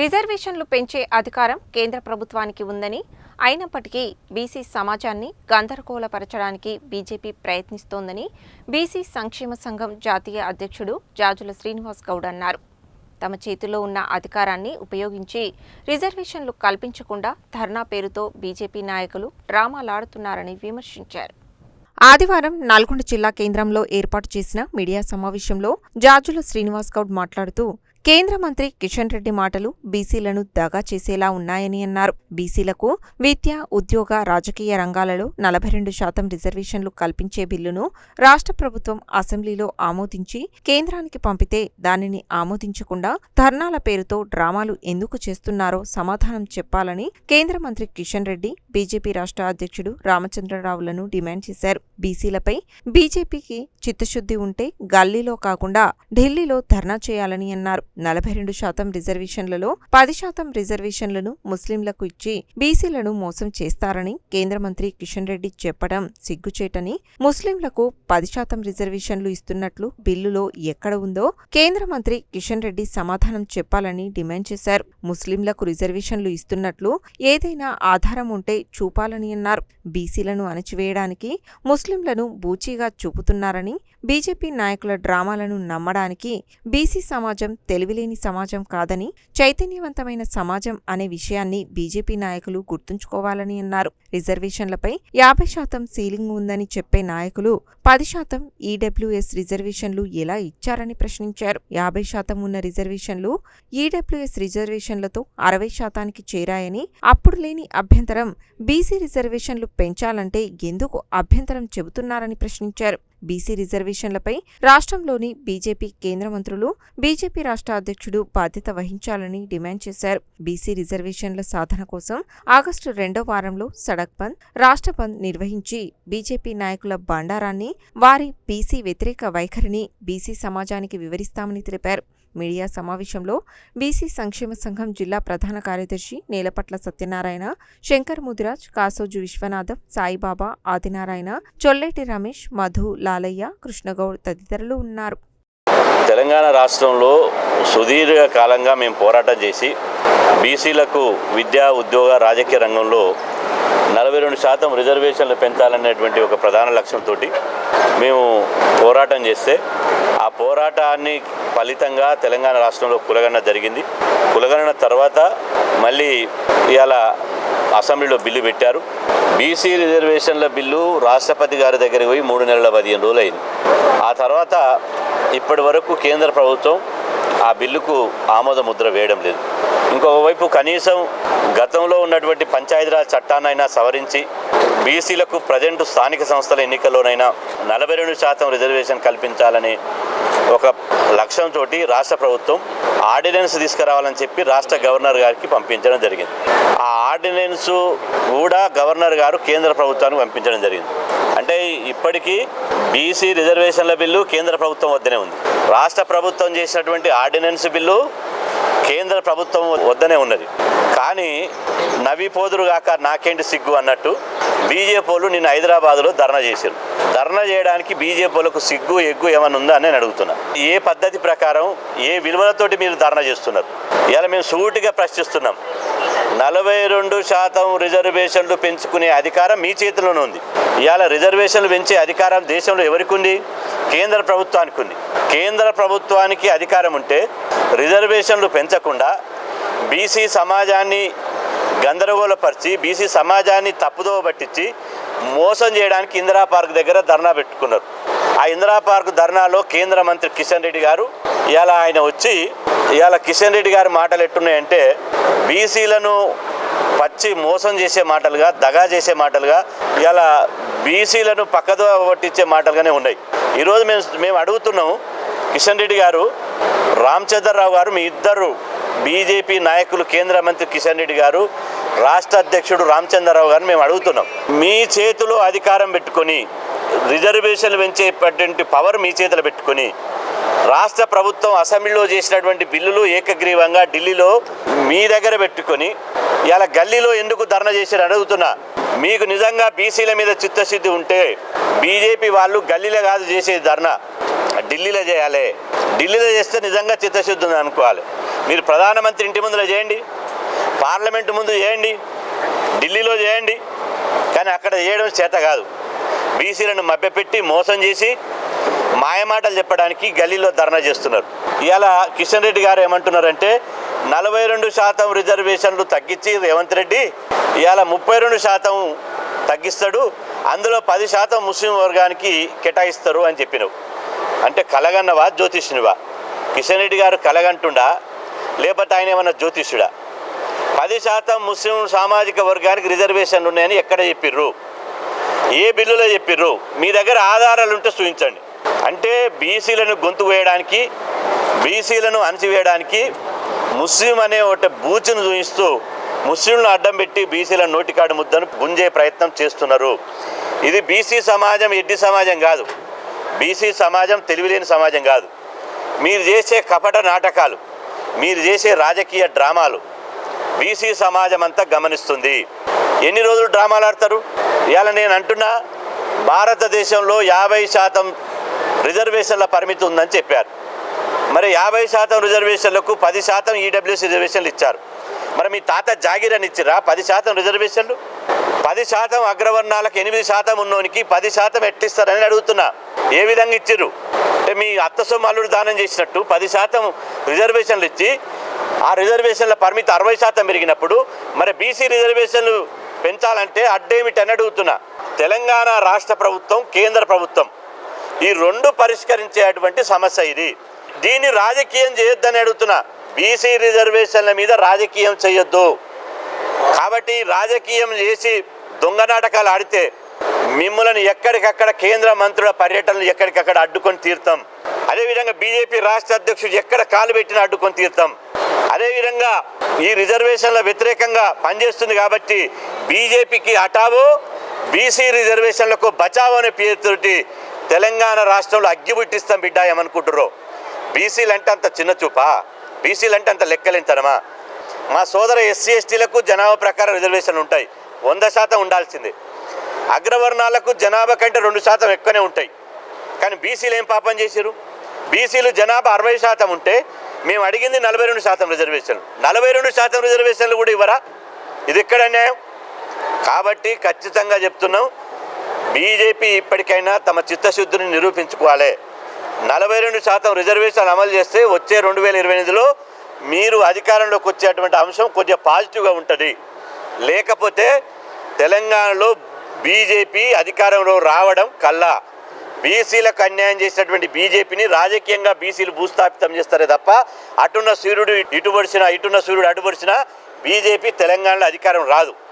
రిజర్వేషన్లు పెంచే అధికారం కేంద్ర ప్రభుత్వానికి ఉందని అయినప్పటికీ బీసీ సమాజాన్ని గందరగోళపరచడానికి బీజేపీ ప్రయత్నిస్తోందని బీసీ సంక్షేమ సంఘం జాతీయ అధ్యక్షుడు జాజుల శ్రీనివాస్ గౌడ్ అన్నారు. తమ చేతిలో ఉన్న అధికారాన్ని ఉపయోగించి రిజర్వేషన్లు కల్పించకుండా ధర్నా పేరుతో బీజేపీ నాయకులు డ్రామాలాడుతున్నారని విమర్శించారు. ఆదివారం నల్గొండ జిల్లా కేంద్రంలో ఏర్పాటు చేసిన మీడియా సమావేశంలో జాజుల శ్రీనివాస్ గౌడ్ మాట్లాడుతూ కేంద్ర మంత్రి కిషన్ రెడ్డి మాటలు బీసీలను దగా చేసేలా ఉన్నాయని అన్నారు. బీసీలకు విద్య ఉద్యోగ రాజకీయ రంగాలలో నలభై రెండు శాతం రిజర్వేషన్లు కల్పించే బిల్లును రాష్ట్ర ప్రభుత్వం అసెంబ్లీలో ఆమోదించి కేంద్రానికి పంపితే దానిని ఆమోదించకుండా ధర్నాల పేరుతో డ్రామాలు ఎందుకు చేస్తున్నారో సమాధానం చెప్పాలని కేంద్ర మంత్రి కిషన్ రెడ్డి బీజేపీ రాష్ట్ర అధ్యక్షుడు రామచంద్రరావులను డిమాండ్ చేశారు. బీసీలపై బీజేపీకి చిత్తశుద్ధి ఉంటే గల్లీలో కాకుండా ఢిల్లీలో ధర్నా చేయాలని అన్నారు. నలభై రెండు శాతం రిజర్వేషన్లలో పది శాతం రిజర్వేషన్లను ముస్లింలకు ఇచ్చి బీసీలను మోసం చేస్తారని కేంద్ర మంత్రి కిషన్ రెడ్డి చెప్పడం సిగ్గుచేటని ముస్లింలకు పది శాతం రిజర్వేషన్లు ఇస్తున్నట్లు బిల్లులో ఎక్కడ ఉందో కేంద్ర మంత్రి కిషన్ రెడ్డి సమాధానం చెప్పాలని డిమాండ్ చేశారు. ముస్లింలకు రిజర్వేషన్లు ఇస్తున్నట్లు ఏదైనా ఆధారం ఉంటే చూపాలని అన్నారు. బీసీలను అణచివేయడానికి ముస్లింలను బూచీగా చూపుతున్నారని బీజేపీ నాయకుల డ్రామాలను నమ్మడానికి బీసీ సమాజం తెలివిలేని సమాజం కాదని చైతన్యవంతమైన సమాజం అనే విషయాన్ని బీజేపీ నాయకులు గుర్తుంచుకోవాలని అన్నారు. రిజర్వేషన్లపై యాభై శాతం సీలింగ్ ఉందని చెప్పే నాయకులు పది శాతం ఈడబ్ల్యూఎస్ రిజర్వేషన్లు ఎలా ఇచ్చారని ప్రశ్నించారు. యాభై శాతం ఉన్న రిజర్వేషన్లు ఈడబ్ల్యూఎస్ రిజర్వేషన్లతో అరవై శాతానికి చేరాయని అప్పుడు లేని అభ్యంతరం బీసీ రిజర్వేషన్లు పెంచాలంటే ఎందుకు అభ్యంతరం చెబుతున్నారని ప్రశ్నించారు. బీసీ రిజర్వేషన్లపై రాష్ట్రంలోని బీజేపీ కేంద్ర మంత్రులు బీజేపీ రాష్ట్ర అధ్యక్షుడు బాధ్యత వహించాలని డిమాండ్ చేశారు. బీసీ రిజర్వేషన్ల సాధన కోసం ఆగస్టు రెండో వారంలో సడక్ బంద్ రాష్ట్ర బంద్ నిర్వహించి బీజేపీ నాయకుల బండారాన్ని వారి బీసీ వ్యతిరేక వైఖరిని బీసీ సమాజానికి వివరిస్తామని తెలిపారు. మీడియా సమావేశంలో బీసీ సంక్షేమ సంఘం జిల్లా ప్రధాన కార్యదర్శి నేలపట్ల సత్యనారాయణ శంకర్ ముదిరాజ్ కాసోజు విశ్వనాథం సాయిబాబా ఆదినారాయణ చొల్లేటి రమేష్ మధు లాలయ్య కృష్ణగౌడ్ తదితరులు ఉన్నారు. తెలంగాణ రాష్ట్రంలో సుదీర్ఘ కాలంగా మేము పోరాటం చేసి బీసీలకు విద్యా ఉద్యోగ రాజకీయ రంగంలో నలభై రెండు శాతం రిజర్వేషన్లు పెంచాలనేటువంటి ఒక ప్రధాన లక్ష్యంతో మేము పోరాటం చేస్తే ఆ పోరాటాన్ని ఫలితంగా తెలంగాణ రాష్ట్రంలో కులగణన జరిగింది. కులగణన తర్వాత మళ్ళీ ఇవాళ అసెంబ్లీలో బిల్లు పెట్టారు. బీసీ రిజర్వేషన్ల బిల్లు రాష్ట్రపతి గారి దగ్గరికి పోయి మూడు నెలల పదిహేను రోజులు అయింది ఆ తర్వాత ఇప్పటి వరకు కేంద్ర ప్రభుత్వం ఆ బిల్లుకు ఆమోద ముద్ర వేయడం లేదు. ఇంకొక వైపు కనీసం గతంలో ఉన్నటువంటి పంచాయతీరాజ్ చట్టాన్నైనా సవరించి బీసీలకు ప్రజెంట్ స్థానిక సంస్థల ఎన్నికల్లోనైనా నలభై రెండు శాతం రిజర్వేషన్ కల్పించాలని ఒక లక్ష్యంతో రాష్ట్ర ప్రభుత్వం ఆర్డినెన్స్ తీసుకురావాలని చెప్పి రాష్ట్ర గవర్నర్ గారికి పంపించడం జరిగింది. ఆ ఆర్డినెన్స్ కూడా గవర్నర్ గారు కేంద్ర ప్రభుత్వానికి పంపించడం జరిగింది. అంటే ఇప్పటికీ బీసీ రిజర్వేషన్ల బిల్లు కేంద్ర ప్రభుత్వం వద్దనే ఉంది. రాష్ట్ర ప్రభుత్వం చేసినటువంటి ఆర్డినెన్స్ బిల్లు కేంద్ర ప్రభుత్వం వద్దనే ఉన్నది. కానీ నవి పోదురుగాక నాకేంటి సిగ్గు అన్నట్టు బీజేపీలు నిన్న హైదరాబాద్లో ధర్నా చేశారు. ధర్నా చేయడానికి బీజేపీలకు సిగ్గు ఎగ్గు ఏమైనా ఉందా అని నేను అడుగుతున్నా. ఏ పద్ధతి ప్రకారం ఏ విలువలతోటి మీరు ధర్నా చేస్తున్నారు? ఇలా మేము సూటిగా ప్రశ్నిస్తున్నాం. నలభై రెండు శాతం రిజర్వేషన్లు పెంచుకునే అధికారం మీ చేతిలోనే ఉంది. ఇవాళ రిజర్వేషన్లు పెంచే అధికారం దేశంలో ఎవరికి ఉంది? కేంద్ర ప్రభుత్వానికి ఉంది. కేంద్ర ప్రభుత్వానికి అధికారం ఉంటే రిజర్వేషన్లు పెంచకుండా బీసీ సమాజాన్ని గందరగోళపరిచి బీసీ సమాజాన్ని తప్పుదోవ పట్టించి మోసం చేయడానికి ఇందిరా పార్క్ దగ్గర ధర్నా పెట్టుకున్నారు. ఆ ఇందిరా పార్క్ ధర్నాలో కేంద్ర మంత్రి కిషన్ రెడ్డి గారు ఇలా ఆయన వచ్చి ఇలా కిషన్ రెడ్డి గారి మాటలు ఎట్టున్నాయంటే బీసీలను పచ్చి మోసం చేసే మాటలుగా దగా చేసే మాటలుగా ఇలా బీసీలను పక్కదో పట్టించే మాటలుగానే ఉన్నాయి. ఈరోజు మేము మేము అడుగుతున్నాం కిషన్ రెడ్డి గారు రామచంద్రరావు గారు మీ ఇద్దరు బీజేపీ నాయకులు కేంద్ర మంత్రి కిషన్ రెడ్డి గారు రాష్ట్ర అధ్యక్షుడు రామచంద్రరావు గారు మేము అడుగుతున్నాం. మీ చేతిలో అధికారం పెట్టుకొని రిజర్వేషన్లు పెంచేటువంటి పవర్ మీ చేతిలో పెట్టుకొని రాష్ట్ర ప్రభుత్వం అసెంబ్లీలో చేసినటువంటి బిల్లులు ఏకగ్రీవంగా ఢిల్లీలో మీ దగ్గర పెట్టుకొని ఇలా గల్లీలో ఎందుకు ధర్నా చేశారు అడుగుతున్నా. మీకు నిజంగా బీసీల మీద చిత్తశుద్ధి ఉంటే బీజేపీ వాళ్ళు గల్లీలో కాదు చేసేది ధర్నా. ఢిల్లీలో చేయాలి. ఢిల్లీలో చేస్తే నిజంగా చిత్తశుద్ధి ఉంది అనుకోవాలి. మీరు ప్రధానమంత్రి ఇంటి ముందులో చేయండి. పార్లమెంటు ముందు చేయండి. ఢిల్లీలో చేయండి. కానీ అక్కడ చేయడం చేత కాదు. బీసీలను మభ్యపెట్టి మోసం చేసి మాయమాటలు చెప్పడానికి గల్లీలో ధర్నా చేస్తున్నారు. ఇవాళ కిషన్ రెడ్డి గారు ఏమంటున్నారంటే నలభై రెండు శాతం రిజర్వేషన్లు తగ్గించి రేవంత్ రెడ్డి ఇవాళ ముప్పై రెండు శాతం తగ్గిస్తాడు అందులో పది శాతం ముస్లిం వర్గానికి కేటాయిస్తారు అని చెప్పినవు. అంటే కలగన్నవా జ్యోతిష్నివా? కిషన్ రెడ్డి గారు కలగంటుండా? లేకపోతే ఆయన ఏమన్నా జ్యోతిష్యుడా? పది శాతం ముస్లిం సామాజిక వర్గానికి రిజర్వేషన్లు ఉన్నాయని ఎక్కడ చెప్పిర్రు? ఏ బిల్లులో చెప్పిర్రు? మీ దగ్గర ఆధారాలు ఉంటే చూపించండి. అంటే బీసీలను గొంతు వేయడానికి బీసీలను అణచివేయడానికి ముస్లిం అనే ఒక బూచును చూపిస్తూ ముస్లింలను అడ్డం పెట్టి బీసీల నోటికాడు ముద్దను గుంజే ప్రయత్నం చేస్తున్నారు. ఇది బీసీ సమాజం ఎడ్డి సమాజం కాదు. బీసీ సమాజం తెలివిలేని సమాజం కాదు. మీరు చేసే కపట నాటకాలు మీరు చేసే రాజకీయ డ్రామాలు బీసీ సమాజం అంతా గమనిస్తుంది. ఎన్ని రోజులు డ్రామాలు ఆడతారు? ఇవాళ నేను అంటున్నా భారతదేశంలో యాభై శాతం రిజర్వేషన్ల పరిమితి ఉందని చెప్పారు. మరి యాభై శాతం రిజర్వేషన్లకు పది శాతం ఈడబ్ల్యూసీ రిజర్వేషన్లు ఇచ్చారు. మరి మీ తాత జాగీర్ అని ఇచ్చిరా పది శాతం రిజర్వేషన్లు? పది శాతం అగ్రవర్ణాలకు ఎనిమిది శాతం ఉన్నోనికి పది శాతం ఎట్టిస్తారని అడుగుతున్నా. ఏ విధంగా ఇచ్చిర్రు? అంటే మీ అత్త సొమ్ము దానం చేసినట్టు పది శాతం రిజర్వేషన్లు ఇచ్చి ఆ రిజర్వేషన్ల పరిమితి అరవై శాతం పెరిగినప్పుడు మరి బీసీ రిజర్వేషన్లు పెంచాలంటే అడ్డేమిటని అడుగుతున్నా. తెలంగాణ రాష్ట్ర ప్రభుత్వం కేంద్ర ప్రభుత్వం ఈ రెండు పరిష్కరించేటువంటి సమస్య ఇది. దీన్ని రాజకీయం చేయొద్దని అడుగుతున్నా. బీసీ రిజర్వేషన్ల మీద రాజకీయం చేయొద్దు. కాబట్టి రాజకీయం చేసి దొంగ నాటకాలు ఆడితే మిమ్మల్ని ఎక్కడికక్కడ కేంద్ర మంత్రుల పర్యటనలు ఎక్కడికక్కడ అడ్డుకొని తీరుతాం. అదేవిధంగా బీజేపీ రాష్ట్ర అధ్యక్షుడు ఎక్కడ కాలు పెట్టినా అడ్డుకొని తీరుతాం. అదేవిధంగా ఈ రిజర్వేషన్ల వ్యతిరేకంగా పనిచేస్తుంది కాబట్టి బీజేపీకి హఠావో బీసీ రిజర్వేషన్లకు బచావో అనే పేరుతోటి తెలంగాణ రాష్ట్రంలో అగ్గిబుట్టిస్తాం బిడ్డ ఏమనుకుంటుర్రో? బీసీలు అంటే అంత చిన్న చూపా? బీసీలు అంటే అంత లెక్కలేంతనమా మా సోదర ఎస్సీ ఎస్టీలకు జనాభా ప్రకారం రిజర్వేషన్లు ఉంటాయి. వంద శాతం ఉండాల్సిందే. అగ్రవర్ణాలకు జనాభా కంటే రెండు శాతం ఎక్కువనే ఉంటాయి. కానీ బీసీలు ఏం పాపం చేశారు? బీసీలు జనాభా అరవై శాతం ఉంటే మేము అడిగింది నలభై రెండు శాతం రిజర్వేషన్లు. నలభై రెండు శాతం రిజర్వేషన్లు కూడా ఇవ్వరా? ఇది ఎక్కడ అన్యాయం? కాబట్టి ఖచ్చితంగా చెప్తున్నాం బీజేపీ ఇప్పటికైనా తమ చిత్తశుద్ధిని నిరూపించుకోవాలి. నలభై రెండు శాతం రిజర్వేషన్ అమలు చేస్తే వచ్చే రెండు వేల ఇరవై ఎనిమిదిలో మీరు అధికారంలోకి వచ్చేటువంటి అంశం కొద్దిగా పాజిటివ్గా ఉంటుంది. లేకపోతే తెలంగాణలో బీజేపీ అధికారంలో రావడం కల్లా. బీసీలకు అన్యాయం చేసినటువంటి బీజేపీని రాజకీయంగా బీసీలు భూస్థాపితం చేస్తారే తప్ప అటున్న సూర్యుడు ఇటు ఇటున్న సూర్యుడు అటు బీజేపీ తెలంగాణలో అధికారం రాదు.